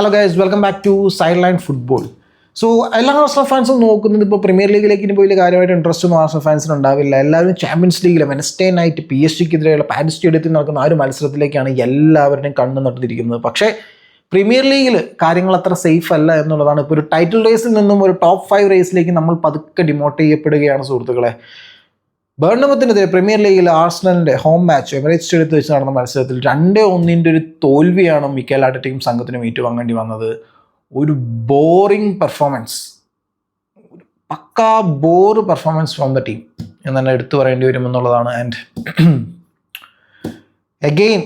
Hello guys welcome back to side line football so എല്ലാ Arsenal ഫാൻസും നോക്കുന്നത് ഇപ്പോൾ പ്രീമിയർ ലീഗിലേക്ക് ഇനി വലിയ കാര്യമായിട്ട് ഇൻട്രസ്റ്റ് ഒന്നും ആർസണൽ ഫാൻസിന് ഉണ്ടാവില്ല. എല്ലാവരും ചാമ്പ്യൻസ് ലീഗിലെ വെനസ്ഡേ നൈറ്റ് പി എസ് ജിക്കെതിരെയുള്ള പാരീസ് സ്റ്റേഡിയത്തിൽ നടക്കുന്ന ആ ഒരു മത്സരത്തിലേക്കാണ് എല്ലാവരുടെയും കണ്ണു നട്ടിരിക്കുന്നത് പക്ഷേ പ്രീമിയർ ലീഗിൽ കാര്യങ്ങൾ അത്ര സേഫ് അല്ല എന്നുള്ളതാണ്. ഇപ്പോൾ ഒരു ടൈറ്റിൽ റേസിൽ നിന്നും ഒരു ടോപ്പ് ഫൈവ് റേസിലേക്ക് നമ്മൾ പതുക്കെ ഡിമോട്ട് ചെയ്യപ്പെടുകയാണ് സുഹൃത്തുക്കളെ. ബേർണമത്തിനെതിരെ പ്രീമിയർ ലീഗിൽ ആർസണലിന്റെ ഹോം മാച്ച് എമിറേറ്റ്സ് സ്റ്റേഡിയത്തിൽ വെച്ച് നടന്ന മത്സരത്തിൽ രണ്ടേ ഒന്നിന്റെ ഒരു തോൽവിയാണ് മിക്കേൽ ടീം സംഘത്തിന് ഏറ്റുവാങ്ങേണ്ടി വന്നത്. ഒരു ബോറിംഗ് പെർഫോമൻസ് ഒരു പക്കാ bore performance from the team എന്ന് തന്നെ എടുത്തു പറയേണ്ടി വരും എന്നുള്ളതാണ്. ആൻഡ് എഗെയിൻ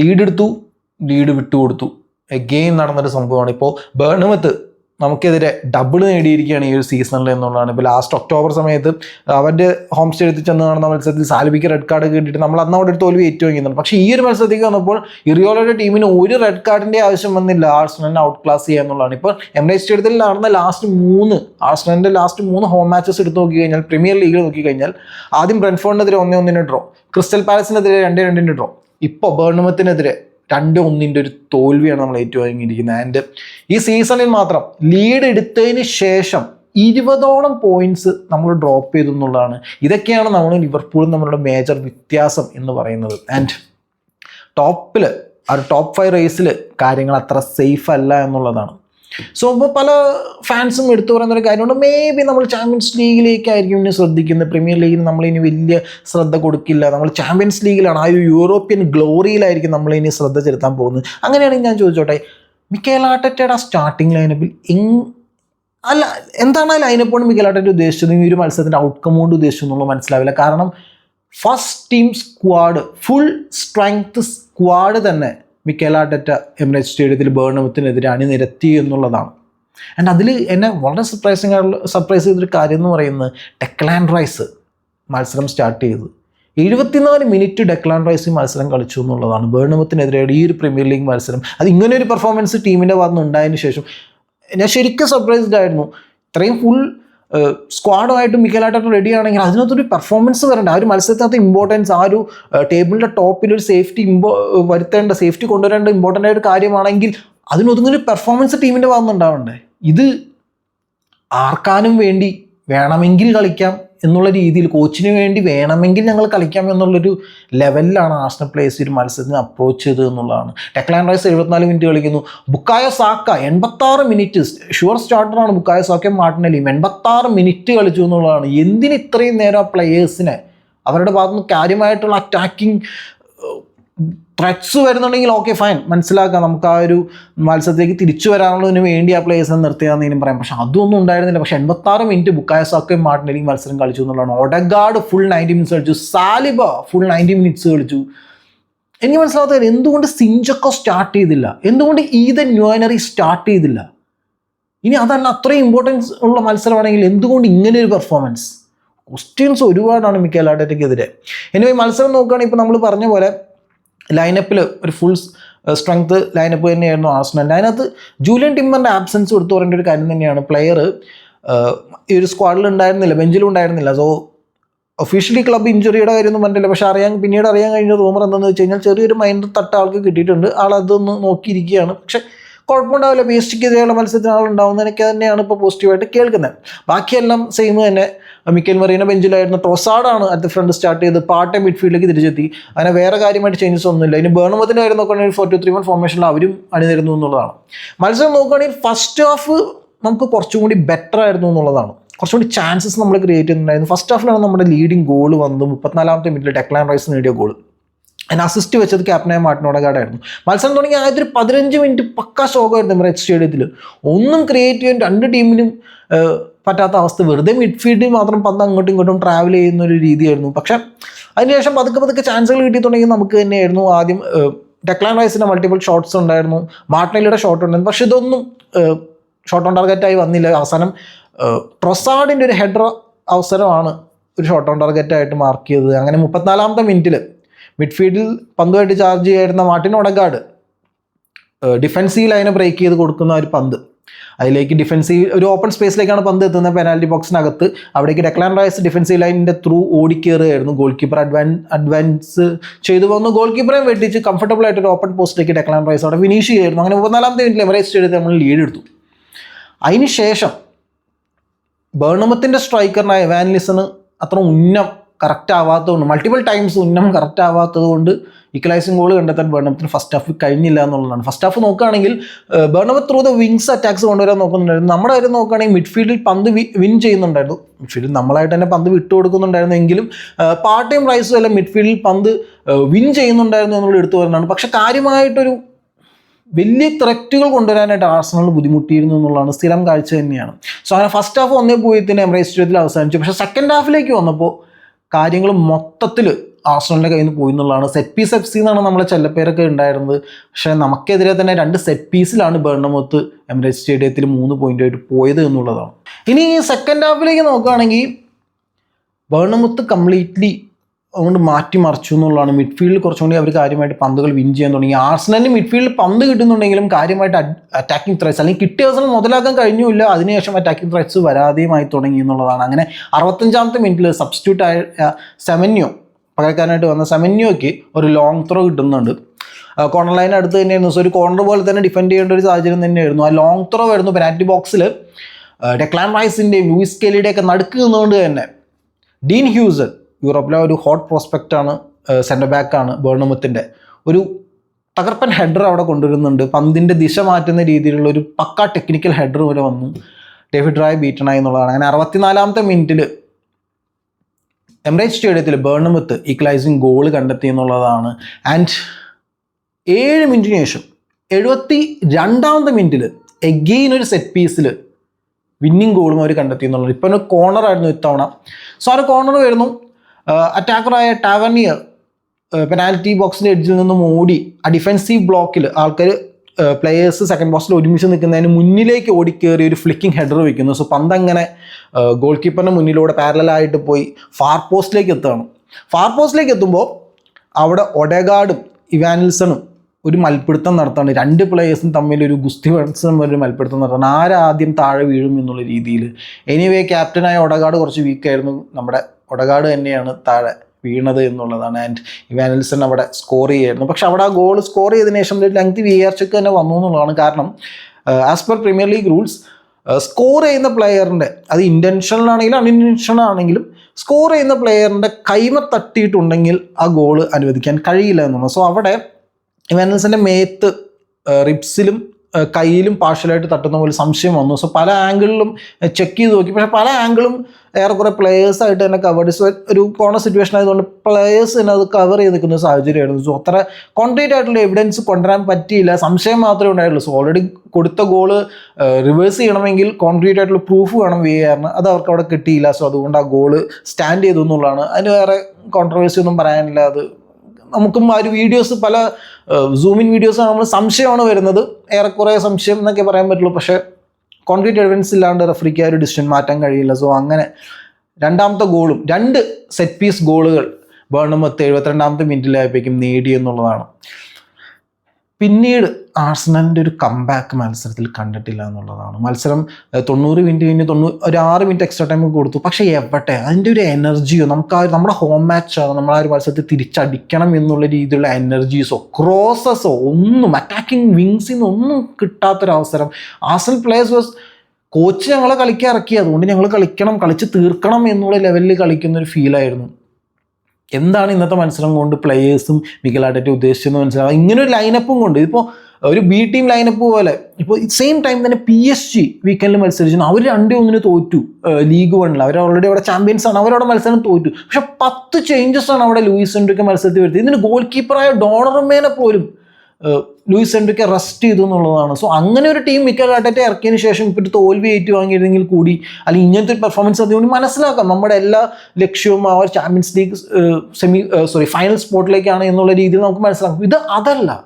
ലീഡ് എടുത്തു ലീഡ് വിട്ടുകൊടുത്തു. എഗെയിൻ നടന്നൊരു സംഭവമാണ്. ഇപ്പോൾ ബേർണമത്ത് നമുക്കെതിരെ ഡബിൾ നേടിയിരിക്കുകയാണ് ഈ ഒരു സീസണിൽ എന്നുള്ളതാണ്. ഇപ്പോൾ ലാസ്റ്റ് ഒക്ടോബർ സമയത്ത് അവന്റെ ഹോം സ്റ്റേഡിയത്തിൽ ചെന്ന് കാണുന്ന മത്സരത്തിൽ സാലിബിക്ക് റെഡ് കാർഡ് കിട്ടിയിട്ട് നമ്മൾ അന്ന് അവിടെ ഒരു തോൽവി ഏറ്റുവാങ്ങിയിരുന്നു. പക്ഷേ ഈ ഒരു മത്സരത്തേക്ക് വന്നപ്പോൾ ഇറിയോളയുടെ ടീമിന് ഒരു റെഡ് കാർഡിന്റെ ആവശ്യം വന്നില്ല. ആർസണലിനെ ഔട്ട് ക്ലാസ് ചെയ്യുക എന്നുള്ളതാണ്. ഇപ്പോൾ എം ഐ സ്റ്റേഡിയത്തിൽ നടന്ന ലാസ്റ്റ് മൂന്ന് ആർസണലിന്റെ ലാസ്റ്റ് മൂന്ന് ഹോം മാച്ചസ് എടുത്ത് നോക്കി കഴിഞ്ഞാൽ പ്രീമിയർ ലീഗിൽ നോക്കി കഴിഞ്ഞാൽ ആദ്യം ബ്രൻഫോണിനെതിരെ ഒന്നേ ഒന്നിന് ഡ്രോ ക്രിസ്റ്റൽ പാലസിനെതിരെ രണ്ടേ രണ്ടിന്റെ ഡ്രോ ഇപ്പോൾ ബേർണമത്തിനെതിരെ രണ്ട് ഒന്നിന്റെ ഒരു തോൽവിയാണ് നമ്മൾ ഏറ്റുവാങ്ങിയിരിക്കുന്നത്. ആൻഡ് ഈ സീസണിൽ മാത്രം ലീഡ് എടുത്തതിന് ശേഷം ഇരുപതോളം പോയിന്റ്സ് നമ്മൾ ഡ്രോപ്പ് ചെയ്തു എന്നുള്ളതാണ്. ഇതൊക്കെയാണ് നമ്മൾ ലിവർപൂളും നമ്മളുടെ മേജർ വ്യത്യാസം എന്ന് പറയുന്നത്. ആൻഡ് ടോപ്പിൽ ആ ടോപ്പ് ഫൈവ് റേസിൽ കാര്യങ്ങൾ അത്ര സേഫ് അല്ല എന്നുള്ളതാണ്. സോ ഇപ്പോൾ പല ഫാൻസും എടുത്തു പറയുന്ന ഒരു കാര്യമുണ്ട്. മേ ബി നമ്മൾ ചാമ്പ്യൻസ് ലീഗിലേക്കായിരിക്കും ഇനി ശ്രദ്ധിക്കുന്നത്. പ്രീമിയർ ലീഗിൽ നമ്മൾ ഇനി വലിയ ശ്രദ്ധ കൊടുക്കില്ല. നമ്മൾ ചാമ്പ്യൻസ് ലീഗിലാണ് ആ ഒരു യൂറോപ്യൻ ഗ്ലോറിയിലായിരിക്കും നമ്മൾ ഇനി ശ്രദ്ധ ചെലുത്താൻ പോകുന്നത്. അങ്ങനെയാണെങ്കിൽ ഞാൻ ചോദിച്ചോട്ടെ മിക്കേലാട്ടറ്റയുടെ ആ സ്റ്റാർട്ടിംഗ് ലൈനപ്പിൽ എങ് അല്ല എന്താണ് ആ ലൈനപ്പ് കൊണ്ട് മിക്കേലാട്ടറ്റ് ഉദ്ദേശിച്ചത്? ഈ ഒരു മത്സരത്തിന്റെ ഔട്ട്കം കൊണ്ട് ഉദ്ദേശിച്ചു എന്നുള്ളത് മനസ്സിലാവില്ല. കാരണം first team squad full strength squad തന്നെ മിക്കേലാട്ടറ്റ എമിറേറ്റ് സ്റ്റേഡിയത്തിൽ ബേർണമത്തിനെതിരെ അണിനിരത്തി എന്നുള്ളതാണ്. ആൻഡ് അതിൽ എന്നെ വളരെ സർപ്രൈസിങ് ആയിട്ടുള്ള സർപ്രൈസ് ചെയ്തൊരു കാര്യം എന്ന് പറയുന്നത് ടെക്ലാൻ റൈസ് മത്സരം സ്റ്റാർട്ട് ചെയ്തത് എഴുപത്തിനാല് മിനിറ്റ് ഡെക്ലാൻ റൈസ് മത്സരം കളിച്ചു എന്നുള്ളതാണ്. ബേർണമത്തിനെതിരെ ഈ ഒരു പ്രീമിയർ ലീഗ് മത്സരം. അത് ഇങ്ങനെ ഒരു പെർഫോമൻസ് ടീമിന്റെ ഭാഗത്തുനിന്ന് ഉണ്ടായതിനു ശേഷം ഞാൻ ശരിക്കും സർപ്രൈസ്ഡ് ആയിരുന്നു. ഇത്രയും ഫുൾ സ്ക്വാഡുമായിട്ട് മിക്കലായിട്ടൊക്കെ റെഡി ആണെങ്കിൽ അതിനകത്തൊരു പെർഫോമൻസ് വരേണ്ട ആ ഒരു മത്സരത്തിനകത്ത് ഇമ്പോർട്ടൻസ് ആ ഒരു ടേബിളിന്റെ ടോപ്പിൽ ഒരു സേഫ്റ്റി ഇമ്പോ വരുത്തേണ്ട സേഫ്റ്റി കൊണ്ടുവരേണ്ട ഇമ്പോർട്ടന്റ് ആയ ഒരു കാര്യമാണെങ്കിൽ അതിനൊതുങ്ങൊരു പെർഫോമൻസ് ടീമിന്റെ ഭാഗത്ത് ഉണ്ടാവണ്ടേ ഇത് ആർക്കാനും വേണ്ടി വേണമെങ്കിൽ കളിക്കാം. എന്നുള്ള രീതിയിൽ കോച്ചിന് വേണ്ടി വേണമെങ്കിൽ ഞങ്ങൾ കളിക്കാം എന്നുള്ളൊരു ലെവലിലാണ് ആർസണൽ പ്ലേസ് ഒരു മത്സരത്തിന് അപ്രോച്ച് ചെയ്തത് എന്നുള്ളതാണ് ടെക്ലാൻ റൈസ് എഴുപത്തിനാല് മിനിറ്റ് കളിക്കുന്നു. ബുക്കായ സാക്ക എൺപത്താറ് മിനിറ്റ് ഷുവർ സ്റ്റാർട്ടറാണ് ബുക്കായ സാക്കയും മാർട്ടിനലിയും എൺപത്താറ് മിനിറ്റ് കളിച്ചു എന്നുള്ളതാണ്. എന്തിന് ഇത്രയും നേരം ആ പ്ലേയേഴ്സിനെ അവരുടെ ഭാഗത്തുനിന്ന് കാര്യമായിട്ടുള്ള അറ്റാക്കിംഗ് ത്രെറ്റ്സ് വരുന്നുണ്ടെങ്കിൽ ഓക്കെ ഫൈൻ മനസ്സിലാക്കാം. നമുക്ക് ആ ഒരു മത്സരത്തിലേക്ക് തിരിച്ചു വരാനുള്ളതിന് വേണ്ടി ആ പ്ലേയേഴ്സിനെ നിർത്തിയാണെന്നും പറയാം. പക്ഷെ അതൊന്നും ഉണ്ടായിരുന്നില്ല. പക്ഷെ എൺപത്താറ് മിനിറ്റ് ബുക്കായ സാക്കയും മാർട്ടിനലിയും മത്സരം കളിച്ചു എന്നുള്ളതാണ്. ഒഡഗാർഡ് ഫുൾ നയന്റി മിനിറ്റ്സ് കളിച്ചു. സാലിബ ഫുൾ നയന്റി മിനിറ്റ്സ് കളിച്ചു. എനിക്ക് മനസ്സിലാകാത്തത് എന്തുകൊണ്ട് സിഞ്ചൊക്കെ സ്റ്റാർട്ട് ചെയ്തില്ല? എന്തുകൊണ്ട് ഈദൻ ന്യൂനറി സ്റ്റാർട്ട് ചെയ്തില്ല? ഇനി അതല്ല അത്രയും ഇമ്പോർട്ടൻസ് ഉള്ള മത്സരമാണെങ്കിൽ എന്തുകൊണ്ട് ഇങ്ങനെ ഒരു പെർഫോമൻസ് ക്വസ്റ്റ്യൻസ് ഒരുപാടാണ് മിക്കേലാട്ടയ്ക്കെതിരെ എനിവേ മത്സരം നോക്കുകയാണെങ്കിൽ ഇപ്പോൾ നമ്മൾ പറഞ്ഞ പോലെ ലൈനപ്പിൽ ഒരു ഫുൾ സ്ട്രെങ്ത് ലൈനപ്പ് തന്നെയായിരുന്നു ആർസണലിന്റെ അതിനകത്ത് ജൂലിയൻ ടിമ്മറിന്റെ ആബ്സെൻസ് എടുത്തു പറയേണ്ട ഒരു കാര്യം തന്നെയാണ്. പ്ലെയർ ഈ ഒരു സ്ക്വാഡിൽ ഉണ്ടായിരുന്നില്ല ബെഞ്ചിലും ഉണ്ടായിരുന്നില്ല. സോ ഒഫീഷ്യലി ക്ലബ്ബ് ഇഞ്ചുറിയുടെ കാര്യമൊന്നും പറഞ്ഞില്ല പക്ഷേ അറിയാൻ പിന്നീട് അറിയാൻ കഴിഞ്ഞ റൂമർ എന്താണെന്ന് വെച്ച് കഴിഞ്ഞാൽ ചെറിയൊരു മൈൻഡ് തട്ട ആൾക്ക് കിട്ടിയിട്ടുണ്ട്. ആൾ അതൊന്ന് നോക്കിയിരിക്കുകയാണ്. പക്ഷേ കുഴപ്പമുണ്ടാവില്ല. പി എസ് ടിക്കെതിരെയുള്ള മത്സരത്തിന് ആളുണ്ടാവുന്നതിനൊക്കെ തന്നെയാണ് ഇപ്പോൾ പോസിറ്റീവായിട്ട് കേൾക്കുന്നത്. ബാക്കിയെല്ലാം സെയിം തന്നെ. മിക്കൽ മറീന ബെഞ്ചിലായിരുന്ന. ടോസാഡാണ് അറ്റ് ഫ്രണ്ട് സ്റ്റാർട്ട് ചെയ്ത് പാർട്ട് മിഡ്ഫീൽഡിലേക്ക് തിരിച്ചെത്തി. അങ്ങനെ വേറെ കാര്യമായിട്ട് ചേഞ്ചസ് ഒന്നുമില്ല. ഇനി ബേണമത്തിന്റെ കാര്യം നോക്കുകയാണെങ്കിൽ ഫോർ ടു ത്രീ വൺ ഫോർമേഷനിൽ അവരും അണിനിരുന്നു എന്നുള്ളതാണ്. മത്സരം നോക്കുകയാണെങ്കിൽ ഫസ്റ്റ് ഹാഫ് നമുക്ക് കുറച്ചും കൂടി ബെറ്റർ ആയിരുന്നു എന്നുള്ളതാണ്. കുറച്ചുകൂടി ചാൻസസ് നമ്മൾ ക്രിയേറ്റ് ചെയ്യുന്നുണ്ടായിരുന്നു. ഫസ്റ്റ് ഹാഫിലാണ് നമ്മുടെ ലീഡിങ് ഗോൾ വന്നു. മുപ്പത്തിനാലാമത്തെ മിനിറ്റിൽ ഡെക്ലാൻ റൈസ് നേടിയ ഗോൾ അതിന് അസിസ്റ്റ് വെച്ചത് ക്യാപ്റ്റനായ മാർട്ടിനോടകാടായിരുന്നു മത്സരം തുടങ്ങി ആദ്യത്തെ ഒരു പതിനഞ്ച് മിനിറ്റ് പക്ക ശോകമായിരുന്നു എമിറേറ്റ് സ്റ്റേഡിയത്തിൽ ഒന്നും ക്രിയേറ്റ് ചെയ്യാൻ രണ്ട് ടീമിനും പറ്റാത്ത അവസ്ഥ. വെറുതെ മിഡ്ഫീൽഡിൽ മാത്രം പന്ത് അങ്ങോട്ടും ഇങ്ങോട്ടും ട്രാവൽ ചെയ്യുന്ന ഒരു രീതിയായിരുന്നു. പക്ഷേ അതിനുശേഷം പതുക്കെ പതുക്കെ ചാൻസുകൾ കിട്ടി തുടങ്ങി നമുക്ക് തന്നെയായിരുന്നു. ആദ്യം ടെക്ലാൻ റൈസിന്റെ മൾട്ടിപ്പിൾ ഷോട്ട്സ് ഉണ്ടായിരുന്നു. മാർട്ടിനലിയുടെ ഷോട്ട് ഉണ്ടായിരുന്നു. പക്ഷെ ഇതൊന്നും ഷോട്ട് ഓൺ ടാർഗറ്റായി വന്നില്ല. അവസാനം ട്രൊസാഡിന്റെ ഒരു ഹെഡർ അവസരമാണ് ഒരു ഷോട്ട് ഓൺ ടാർഗറ്റായിട്ട് മാർക്ക് ചെയ്തത്. അങ്ങനെ മുപ്പത്തിനാലാമത്തെ മിനിറ്റിൽ മിഡ്ഫീൽഡിൽ പന്തുമായിട്ട് ചാർജ് ചെയ്യായിരുന്ന മാർട്ടിൻ ഒടങ്കാട് ഡിഫൻസീവ് ലൈനെ ബ്രേക്ക് ചെയ്ത് കൊടുക്കുന്ന ഒരു പന്ത്. അതിലേക്ക് ഡിഫൻസീവ് ഒരു ഓപ്പൺ സ്പേസിലേക്കാണ് പന്ത് എത്തുന്നത് പെനാൽറ്റി ബോക്സിനകത്ത് അവിടേക്ക് ഡെക്ലാൻ റൈസ് ഡിഫൻസീവ് ലൈനിന്റെ ത്രൂ ഓടിക്കേറുകയായിരുന്നു. ഗോൾ കീപ്പർ അഡ്വാൻ അഡ്വാൻസ് ചെയ്തു വന്നു. ഗോൾ കീപ്പറെ വെട്ടിച്ച് കംഫർട്ടബിൾ ആയിട്ട് ഒരു ഓപ്പൺ പോസ്റ്റിലേക്ക് ഡെക്ലാൻ റൈസ് അവിടെ ഫിനിഷ് ചെയ്യായിരുന്നു അങ്ങനെ മുപ്പത്തിനാലാമത്തെ മിനിറ്റിൽ എമറേറ്റ് സ്റ്റേഡിയത്തിൽ നമ്മൾ ലീഡ് എടുത്തു. അതിനുശേഷം ബേണമത്തിന്റെ സ്ട്രൈക്കറിനായ വാൻലിസണ് അത്ര ഉന്നം കറക്റ്റ് ആവാത്തതുകൊണ്ട് മൾട്ടിപ്പിൾ ടൈംസ് ഉന്നം കറക്റ്റ് ആവാത്തത് കൊണ്ട് ഇക്വലൈസിംഗ് ഗോൾ കണ്ടെത്താൻ ബേർണമത്തിന് ഫസ്റ്റ് ഹാഫ് കഴിഞ്ഞില്ല എന്നുള്ളതാണ്. ഫസ്റ്റ് ഹാഫ് നോക്കുകയാണെങ്കിൽ Bournemouth through the wings attacks കൊണ്ടുവരാൻ നോക്കുന്നുണ്ടായിരുന്നു. നമ്മുടെ കാര്യം നോക്കുകയാണെങ്കിൽ മിഡ്ഫീൽഡിൽ പന്ത് വിൻ ചെയ്യുന്നുണ്ടായിരുന്നു. മിഡ്ഫീൽഡിൽ നമ്മളായിട്ട് തന്നെ പന്ത് വിട്ടു കൊടുക്കുന്നുണ്ടായിരുന്നു എങ്കിലും പാർട്ട് ടൈം റൈസും എല്ലാം മിഡ്ഫീൽഡിൽ പന്ത് വിൻ ചെയ്യുന്നുണ്ടായിരുന്നു എന്നുള്ള എടുത്തു പറയുന്നതാണ് പക്ഷേ കാര്യമായിട്ടൊരു വലിയ ത്രെറ്റുകൾ കൊണ്ടുവരാനായിട്ട് ആർസണൽ ബുദ്ധിമുട്ടിയിരുന്നു എന്നുള്ളതാണ് സ്ഥിരം കാഴ്ച തന്നെയാണ്. സോ അങ്ങനെ ഫസ്റ്റ് ഹാഫ് ഒന്നേ പൂജ്യത്തിന് എംറേസ് സ്റ്റേഡിയത്തിൽ അവസാനിച്ചു. പക്ഷേ സെക്കൻഡ് ഹാഫിലേക്ക് വന്നപ്പോൾ കാര്യങ്ങൾ മൊത്തത്തിൽ ആർസണലിന്റെ കയ്യിൽ നിന്ന് പോയി എന്നുള്ളതാണ്. സെറ്റ് പീസ് എഫ് സി എന്നാണ് നമ്മളെ ചെല്ലപ്പേരൊക്കെ ഉണ്ടായിരുന്നത്. പക്ഷേ നമുക്കെതിരെ തന്നെ രണ്ട് സെറ്റ് പീസിലാണ് ബേണമൊത്ത് എം എസ് സ്റ്റേഡിയത്തിൽ മൂന്ന് പോയിന്റായിട്ട് പോയത് എന്നുള്ളതാണ്. ഇനി സെക്കൻഡ് ഹാഫിലേക്ക് നോക്കുകയാണെങ്കിൽ ബേർണമുത്ത് കംപ്ലീറ്റ്ലി അതുകൊണ്ട് മാറ്റിമറിച്ചു എന്നുള്ളതാണ്. മിഡ്ഫീൽഡിൽ കുറച്ചുകൂടി അവർ കാര്യമായിട്ട് പന്തുകൾ വിൻ ചെയ്യാൻ തുടങ്ങി. ആർസനലിന് മിഡ്ഫീൽഡിൽ പന്ത് കിട്ടുന്നുണ്ടെങ്കിലും കാര്യമായിട്ട് അറ്റാക്കിംഗ് ത്രെഡ്സ് അല്ലെങ്കിൽ കിട്ടിയ അവസരം മുതലാക്കാൻ കഴിഞ്ഞില്ല അതിനുശേഷം അറ്റാക്കിംഗ് ത്രെഡ്സ് വരാതെയുമായി തുടങ്ങി എന്നുള്ളതാണ്. അങ്ങനെ അറുപത്തഞ്ചാമത്തെ മിനിറ്റിൽ സബ്സ്റ്റിറ്റ്യൂട്ട് ആയ സെമന്യോ പകരക്കാരനായിട്ട് വന്ന സെമന്യോയ്ക്ക് ഒരു ലോങ് ത്രോ കിട്ടുന്നുണ്ട്. കോർണർ ലൈൻ അടുത്ത് തന്നെയായിരുന്നു. സോ ഒരു കോർണർ പോലെ തന്നെ ഡിഫെൻഡ് ചെയ്യേണ്ട ഒരു സാഹചര്യം തന്നെയായിരുന്നു. ആ ലോങ് ത്രോ വരുന്നു പെനാൽറ്റി ബോക്സിൽ ഡെക്ലാൻ റൈസിന്റെയും ലൂയിസ് കെലിയുടെയൊക്കെ നടുക്ക് നിന്നുകൊണ്ട് തന്നെ. ഡീൻ ഹ്യൂസൺ യൂറോപ്പിലെ ഒരു ഹോട്ട് പ്രോസ്പെക്റ്റ് പ്രോസ്പെക്റ്റാണ് സെന്റർ ബാക്കാണ് ബേർണമുത്തിന്റെ ഒരു തകർപ്പൻ ഹെഡർ അവിടെ കൊണ്ടുവരുന്നുണ്ട്. പന്തിന്റെ ദിശ മാറ്റുന്ന രീതിയിലുള്ള ഒരു പക്ക ടെക്നിക്കൽ ഹെഡർ വരെ വന്നു. ഡേവിഡ് റായ് ബീറ്റണായി എന്നുള്ളതാണ്. അങ്ങനെ അറുപത്തിനാലാമത്തെ മിനിറ്റിൽ എംറേറ്റ് സ്റ്റേഡിയത്തിൽ ബേർണമുത്ത് ഈക്വലൈസിങ് ഗോൾ കണ്ടെത്തി എന്നുള്ളതാണ്. ആൻഡ് ഏഴ് മിനിറ്റിന് ശേഷം എഴുപത്തി രണ്ടാമത്തെ മിനിറ്റിൽ എഗെയിൻ ഒരു സെറ്റ് പീസിൽ വിന്നിങ് ഗോളും അവർ കണ്ടെത്തി എന്നുള്ളത് ഇപ്പം ഒരു കോർണർ ആയിരുന്നു ഇത്തവണ. സോ ആ ഒരു കോർണർ വരുന്നു. അറ്റാക്കറായ ടാവനിയർ പെനാൽറ്റി ബോക്സിന്റെ എഡ്ജിൽ നിന്നും ഓടി ആ ഡിഫെൻസീവ് ബ്ലോക്കിൽ ആൾക്കാർ പ്ലെയേഴ്സ് സെക്കൻഡ് ബോക്സിൽ ഒരുമിച്ച് നിൽക്കുന്നതിന് മുന്നിലേക്ക് ഓടിക്കേറി ഒരു ഫ്ലിക്കിംഗ് ഹെഡർ വയ്ക്കുന്നു സോ പന്ത് അങ്ങനെ ഗോൾ കീപ്പറിന്റെ മുന്നിലൂടെ പാരലായിട്ട് പോയി ഫാർ പോസ്റ്റിലേക്ക് എത്തുകയാണ്. ഫാർ പോസ്റ്റിലേക്ക് എത്തുമ്പോൾ അവിടെ ഒഡഗാർഡും ഇവാനിൽസണും ഒരു മൽപ്പിടുത്തം നടത്താണ് രണ്ട് പ്ലേയേഴ്സും തമ്മിൽ ഒരു ഗുസ്തി മത്സരം ഒരു മൽപ്പിടുത്തം നടത്താണ് ആരാദ്യം താഴെ വീഴും എന്നുള്ള രീതിയിൽ. എനിവേ ക്യാപ്റ്റനായ ഒടകാട് കുറച്ച് വീക്കായിരുന്നു നമ്മുടെ ഒടകാട് തന്നെയാണ് താഴെ വീണത് എന്നുള്ളതാണ്. ആൻഡ് ഇവാനൽസൺ അവിടെ സ്കോർ ചെയ്യായിരുന്നു. പക്ഷെ അവിടെ ആ ഗോൾ സ്കോർ ചെയ്തതിനു ശേഷം ഒരു ലെങ്ത് വി ആർ ചെക്ക് തന്നെ വന്നു എന്നുള്ളതാണ് കാരണം as per Premier League rules score ചെയ്യുന്ന പ്ലെയറിന്റെ അത് ഇന്റൻഷണൽ ആണെങ്കിലും അൺഇന്റൻഷണൽ ആണെങ്കിലും സ്കോർ ചെയ്യുന്ന പ്ലെയറിന്റെ കൈമ തട്ടിയിട്ടുണ്ടെങ്കിൽ ആ ഗോൾ അനുവദിക്കാൻ കഴിയില്ല എന്നുള്ളത് സോ അവിടെ ഇവാനൽസിന്റെ മേത്ത് റിബ്സിലും കയ്യിലും പാർഷ്യലായിട്ട് തട്ടുന്ന പോലെ സംശയം വന്നു. സോ പല ആംഗിളിലും ചെക്ക് ചെയ്ത് നോക്കി. പക്ഷേ പല ആംഗിളും ഏറെക്കുറെ പ്ലേയേഴ്സ് ആയിട്ട് തന്നെ കവേഡ് സോ ഒരു കോണർ സിറ്റുവേഷൻ ആയതുകൊണ്ട് പ്ലേയേഴ്സ് തന്നെ അത് കവർ ചെയ്ത് നിൽക്കുന്ന സാഹചര്യമായിരുന്നു. സോ അത്ര കോൺക്രീറ്റ് ആയിട്ടുള്ള എവിഡൻസ് കൊണ്ടുവരാൻ പറ്റിയില്ല. സംശയം മാത്രമേ ഉണ്ടായിട്ടുള്ളൂ സോ ഓൾറെഡി കൊടുത്ത ഗോൾ റിവേഴ്സ് ചെയ്യണമെങ്കിൽ കോൺക്രീറ്റ് ആയിട്ടുള്ള പ്രൂഫ് വേണം വി ആറിന് അത് അവർക്ക് അവിടെ കിട്ടിയില്ല. സോ അതുകൊണ്ട് ആ ഗോൾ സ്റ്റാൻഡ് ചെയ്തു എന്നുള്ളതാണ്. അതിന് വേറെ കോൺട്രവേഴ്സി ഒന്നും പറയാനില്ല. അത് നമുക്കും ആ ഒരു വീഡിയോസ് പല സൂമിൻ വീഡിയോസ് നമ്മൾ സംശയമാണ് വരുന്നത്. ഏറെക്കുറെ സംശയം എന്നൊക്കെ പറയാൻ പറ്റുള്ളൂ. പക്ഷേ കോൺക്രീറ്റ് എവിഡൻസ് ഇല്ലാണ്ട് റെഫറിക്ക് ആ ഒരു ഡിസിഷൻ മാറ്റാൻ കഴിയില്ല. സോ അങ്ങനെ രണ്ടാമത്തെ ഗോളും രണ്ട് സെറ്റ് പീസ് ഗോളുകൾ ബേണമത്ത് എഴുപത്തിരണ്ടാമത്തെ മിനിറ്റിലായപ്പോഴേക്കും നേടി എന്നുള്ളതാണ്. പിന്നീട് ആഴ്സണലിന്റെ ഒരു കംബാക്ക് മത്സരത്തിൽ കണ്ടിട്ടില്ല എന്നുള്ളതാണ്. മത്സരം തൊണ്ണൂറ് മിനിറ്റ് കഴിഞ്ഞ് തൊണ്ണൂറ് ഒരു ആറ് മിനിറ്റ് എക്സ്ട്രാ ടൈം കൊടുത്തു. പക്ഷേ എവിടെ അതിന്റെ ഒരു എനർജിയോ നമുക്ക് ആ നമ്മുടെ ഹോം മാച്ചാണ് നമ്മൾ ആ ഒരു മത്സരത്തിൽ തിരിച്ചടിക്കണം എന്നുള്ള രീതിയിലുള്ള എനർജീസോ ക്രോസസോ ഒന്നും അറ്റാക്കിംഗ് വിങ്സിൽ നിന്ന് ഒന്നും കിട്ടാത്തൊരവസരം. ആസൽ പ്ലേയേഴ്സ് വാസ് കോച്ച് ഞങ്ങളെ കളിക്കാൻ ഇറക്കി. അതുകൊണ്ട് ഞങ്ങൾ കളിക്കണം കളിച്ച് തീർക്കണം എന്നുള്ള ലെവലിൽ കളിക്കുന്ന ഒരു ഫീലായിരുന്നു എന്താണ് ഇന്നത്തെ മത്സരം കൊണ്ട് പ്ലെയേഴ്സും മികലായിട്ട് ഉദ്ദേശിച്ചെന്ന് മനസ്സിലാവും ഇങ്ങനെ ഒരു ലൈനപ്പും കൊണ്ട് ഇപ്പോൾ ഒരു ബി ടീം ലൈനപ്പ് പോലെ ഇപ്പോൾ സെയിം ടൈം തന്നെ പി എസ് ജി വീക്കെൻഡിൽ മത്സരിച്ചു അവർ രണ്ടേ ഒന്നിന് തോറ്റു. ലീഗ് വണ്ണിൽ അവർ ഓൾറെഡി അവിടെ ചാമ്പ്യൻസ് ആണ്. അവരവിടെ മത്സരം തോറ്റു. പക്ഷെ പത്ത് ചേഞ്ചസ് ആണ് അവിടെ ലൂയിസ് എൻഡ്രിക്ക് മത്സരത്തിൽ വരുത്തിയത്. ഇതിന് ഗോൾ കീപ്പറായ ഡോണർമേനെ പോലും ലൂയിസ് എൻഡ്രിക്ക് റെസ്റ്റ് ചെയ്തു എന്നുള്ളതാണ്. സോ അങ്ങനെ ഒരു ടീം മിക്കൽ ആട്ടത്തെ ഇറക്കിയതിന് ശേഷം ഇപ്പോൾ തോൽവി ഏറ്റുവാങ്ങിയിരുന്നെങ്കിൽ കൂടി അല്ലെങ്കിൽ ഇങ്ങനത്തെ ഒരു പെർഫോമൻസ് അതുകൊണ്ട് മനസ്സിലാക്കാം. നമ്മുടെ എല്ലാ ലക്ഷ്യവും ആ Champions League semi sorry final സ്പോട്ടിലേക്കാണ് എന്നുള്ള രീതിയിൽ നമുക്ക് മനസ്സിലാക്കും. ഇത് അതല്ല.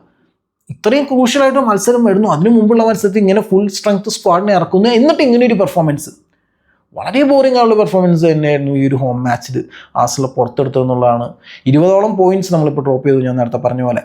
ഇത്രയും ക്രൂഷ്യലായിട്ട് മത്സരം വരുന്നു. അതിനു മുമ്പുള്ള മത്സരത്തിൽ ഇങ്ങനെ ഫുൾ സ്ട്രെങ്ത് സ്ക്വാഡിനെ ഇറക്കുന്നു. എന്നിട്ട് ഇങ്ങനെ ഒരു പെർഫോമൻസ് വളരെ ബോറിംഗ് ആയുള്ള പെർഫോമൻസ് തന്നെയായിരുന്നു ഈ ഒരു ഹോം മാച്ചിൽ ആസിലെ പുറത്തെടുത്തതെന്നുള്ളതാണ് ഇരുപതോളം പോയിന്റ്സ് നമ്മളിപ്പോൾ ഡ്രോപ്പ് ചെയ്തു ഞാൻ നേരത്തെ പറഞ്ഞ പോലെ.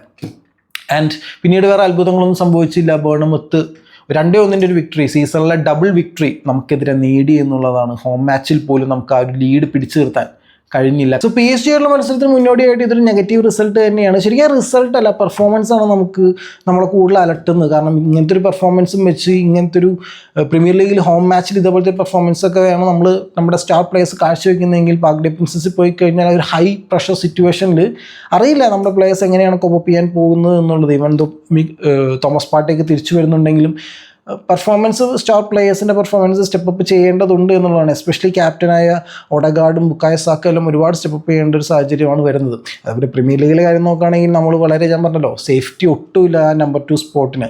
ആൻഡ് പിന്നീട് വേറെ അത്ഭുതങ്ങളൊന്നും സംഭവിച്ചില്ല. ബേണമത്ത് രണ്ടേ ഒന്നിന്റെ ഒരു വിക്ടറി സീസണിലെ ഡബിൾ വിക്ടറി നമുക്കെതിരെ നേടി എന്നുള്ളതാണ്. ഹോം മാച്ചിൽ പോലും നമുക്ക് ആ ഒരു ലീഡ് പിടിച്ചു നിർത്താൻ കഴിഞ്ഞില്ല. സോ പി എസ് ജിയുള്ള മത്സരത്തിന് മുന്നോടിയായിട്ട് ഇതൊരു നെഗറ്റീവ് റിസൾട്ട് തന്നെയാണ്. ശരിക്കും റിസൾട്ട് അല്ല പെർഫോമൻസ് ആണ് നമുക്ക് നമ്മളെ കൂടുതൽ അലട്ടുന്നത്. കാരണം ഇങ്ങനത്തെ ഒരു പെർഫോമൻസും വെച്ച് ഇങ്ങനത്തെ ഒരു പ്രീമിയർ ലീഗിൽ ഹോം മാച്ചിൽ ഇതേപോലത്തെ പെർഫോമൻസ് ഒക്കെ വേണം നമ്മൾ നമ്മുടെ സ്റ്റാർ പ്ലേയേഴ്സ് കാഴ്ചവെക്കുന്നതെങ്കിൽ പാക് ഡിഫൻസസിൽ പോയി കഴിഞ്ഞാൽ ഒരു ഹൈ പ്രഷർ സിറ്റുവേഷനിൽ അറിയില്ല നമ്മുടെ പ്ലേയേഴ്സ് എങ്ങനെയാണ് കോപ്പ് ചെയ്യാൻ പോകുന്നത് എന്നുള്ളത്. ഇവൻ തോമസ് പാട്ടേക്ക് തിരിച്ചു വരുന്നുണ്ടെങ്കിലും പെർഫോമൻസ് സ്റ്റാർ പ്ലേയേഴ്സിന്റെ പെർഫോമൻസ് സ്റ്റെപ്പ് അപ്പ് ചെയ്യേണ്ടതുണ്ട് എന്നുള്ളതാണ്. എസ്പെഷ്യലി ക്യാപ്റ്റനായ ഒടഗാർഡും ബുക്കായ സാക്കെല്ലാം ഒരുപാട് സ്റ്റെപ്പ് അപ്പ് ചെയ്യേണ്ട ഒരു സാഹചര്യമാണ് വരുന്നത്. അതുപോലെ പ്രീമിയർ ലീഗിലെ കാര്യം നോക്കുകയാണെങ്കിൽ നമ്മൾ വളരെ ഞാൻ പറഞ്ഞല്ലോ സേഫ്റ്റി ഒട്ടുമില്ല ആ നമ്പർ ടു സ്പോട്ടിന്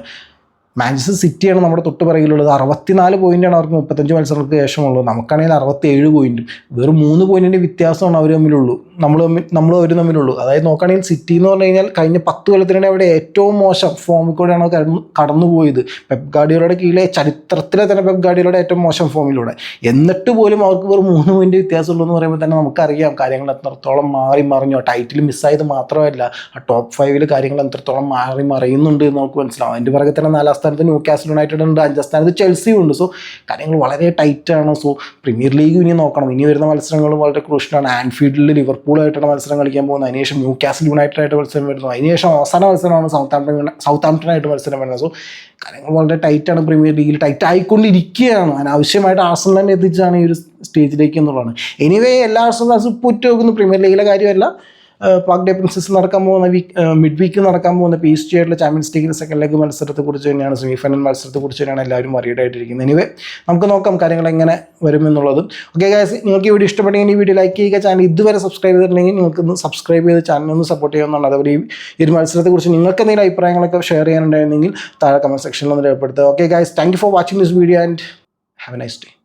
മാഞ്ചസ്റ്റർ സിറ്റിയാണ് നമ്മുടെ തൊട്ട് പിറകിലുള്ളത്. അറുപത്തിനാല് പോയിന്റാണ് അവർക്ക് മുപ്പത്തഞ്ച് മത്സരങ്ങൾക്ക് ശേഷമുള്ളത്. നമുക്കാണെങ്കിൽ അറുപത്തേഴ് പോയിന്റും വെറും മൂന്ന് പോയിന്റിന്റെ വ്യത്യാസമാണ് അവർ തമ്മിലുള്ളൂ. നമ്മൾ നമ്മൾ അവർ തമ്മിലുള്ളൂ. അതായത് നോക്കുകയാണെങ്കിൽ സിറ്റി എന്ന് പറഞ്ഞു കഴിഞ്ഞാൽ കഴിഞ്ഞ പത്ത് കൊല്ലത്തിനിടെ അവിടെ ഏറ്റവും മോശം ഫോമിൽ കൂടെയാണ് കടന്നു കടന്നുപോയത്. പെപ് ഗാഡിയോയുടെ കീഴിലെ ചരിത്രത്തിലെ തന്നെ പെപ് ഗാഡിയോയുടെ ഏറ്റവും മോശം ഫോമിലൂടെ എന്നിട്ട് പോലും അവർക്ക് വെറും മൂന്ന് പോയിന്റ് വ്യത്യാസമുള്ളൂ എന്ന് പറയുമ്പോൾ തന്നെ നമുക്കറിയാം കാര്യങ്ങൾ എത്രത്തോളം മാറി മറിഞ്ഞോ. ടൈറ്റിൽ മിസ്സായത് മാത്രമല്ല ആ ടോപ്പ് ഫൈവിൽ കാര്യങ്ങൾ എത്രത്തോളം മാറി മറിയുന്നുണ്ട് എന്ന് നമുക്ക് മനസ്സിലാവും. അതിന്റെ പുറകെ തന്നെ നാലാം സ്ഥാനത്ത് ന്യൂ കാസൽ യുണൈറ്റഡ് ഉണ്ട് അഞ്ചാം സ്ഥാനത്ത് ചെൽസിയും ഉണ്ട്. സോ കാര്യങ്ങൾ വളരെ ടൈറ്റാണ് സോ പ്രീമിയർ ലീഗ് ഇനി നോക്കണം. ഇനി വരുന്ന മത്സരങ്ങളും വളരെ ക്രൂഷ്യലാണ് ആൻഫീൽഡിൽ ലിവർപൂളായിട്ടാണ് മത്സരം കളിക്കാൻ പോകുന്നത്. അതിനുശേഷം ന്യൂ കാസൽ യുണൈറ്റഡ് ആയിട്ട് മത്സരം വരുന്നു. അതിനുശേഷം അവസാന മത്സരമാണ് സൗത്ത് ആംപ്ടൺ സൗത്ത് ആംപ്ടണായിട്ട് മത്സരം വരുന്നത്. സോ കാര്യങ്ങൾ വളരെ ടൈറ്റാണ് പ്രീമിയർ ലീഗിൽ ടൈറ്റ് ആയിക്കൊണ്ടിരിക്കുകയാണ്. അനാവശ്യമായിട്ട് ആർസണൽ തന്നെ എത്തിച്ചാണ് ഈ ഒരു സ്റ്റേജിലേക്ക് എന്നുള്ളതാണ്. എനിവേ എല്ലാ ആർസണൽസും പുറ്റ് നോക്കുന്ന പ്രീമിയർ ലീഗിലെ കാര്യമല്ല. പാക് ഡേ പ്രിൻസസ് നടക്കാൻ പോകുന്ന വീക്ക് മിഡ് വീക്ക് നടക്കാൻ പോകുന്ന പി എസ് ജി ആയിട്ടുള്ള ചാമ്പ്യൻസ് ലീഗിൽ സെക്കൻഡ് ലെഗ് മത്സരത്തെ കുറിച്ച് തന്നെയാണ് സെമി ഫൈനൽ മത്സരത്തെ കുറിച്ച് തന്നെയാണ് എല്ലാവരും worried ആയിട്ടിരിക്കുന്നത് എനിവേ നമുക്ക് നോക്കാം കാര്യങ്ങൾ എങ്ങനെ വരുമെന്നുള്ളത്. ഓക്കെ ഗായസ് നിങ്ങൾക്ക് ഈ വീഡിയോ ഇഷ്ടപ്പെട്ടെങ്കിൽ ഈ വീഡിയോ ലൈക്ക് ചെയ്യുക ചാനൽ ഇതുവരെ സബ്സ്ക്രൈബ് ചെയ്തിട്ടുണ്ടെങ്കിൽ നിങ്ങൾക്ക് ഒന്ന് സബ്സ്ക്രൈബ് ചെയ്ത് ചാനൽ ഒന്ന് സപ്പോർട്ട് ചെയ്യാവുന്നതാണ് അതുപോലെ ഈ ഒരു മത്സരത്തെക്കുറിച്ച് നിങ്ങൾക്ക് എന്തെങ്കിലും അഭിപ്രായങ്ങളൊക്കെ ഷെയർ ചെയ്യാനുണ്ടായിരുന്നെങ്കിൽ താഴെ കമന്റ് സെക്ഷനിൽ ഒന്ന് രേഖപ്പെടുത്തുക. Okay guys thank for watching this video and have a nice day